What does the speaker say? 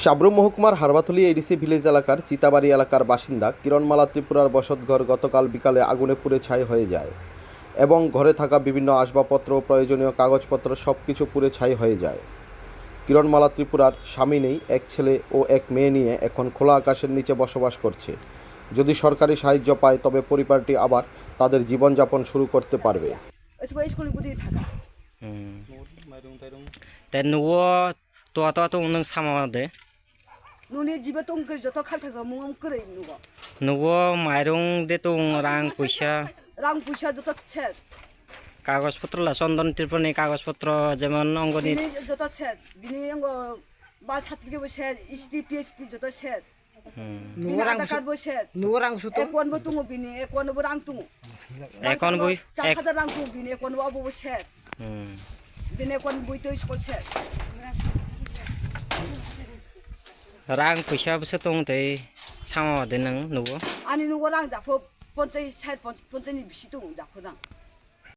সাবরুম মহকুমার হারবাথলি ADC village এলাকার চিতাবাড়ি এলাকার বাসিন্দা কিরণমালা ত্রিপুরার বসতঘর গতকাল বিকালে আগুনে পুড়ে ছাই হয়ে যায় এবং ঘরে থাকা বিভিন্ন আসবাবপত্র ও প্রয়োজনীয় কাগজপত্র সব কিছু পুড়ে ছাই হয়ে যায়। কিরণমালা ত্রিপুরার স্বামী নেই এক ছেলে ও এক মেয়ে নিয়ে এখন খোলা আকাশের নিচে বসবাস করছে। যদি সরকারি সাহায্য পায় তবে পরিবারটি আবার তাদের জীবনযাপন শুরু করতে পারবে। স্কুল স্কুল বুদ্ধি থাকা। তে nuwo নুনি জিবে তো অঙ্কের যত খাই থাকছে মুং করে নুব nuwo mairung de tung rang পয়সা রাং পয়সা যত শেষ কাগজপত্র লা চন্দন ত্রিপুরানি কাগজপত্র যেমন অঙ্গনি যত শেষ বিনি অঙ্গ বা ছাত্রীকে শেষ ইস্টি পিএইচডি যত শেষ রাং এখন বই চার হাজার রাং তুমু বিনি একওয়ান বো বো শেষ হুম। বিনি বই তো স্কুল শেষ rang pisa bisa tong te sama wadeneng nubo ani nubo rang dapo ponce sai ponce ni bisi tong dapo rang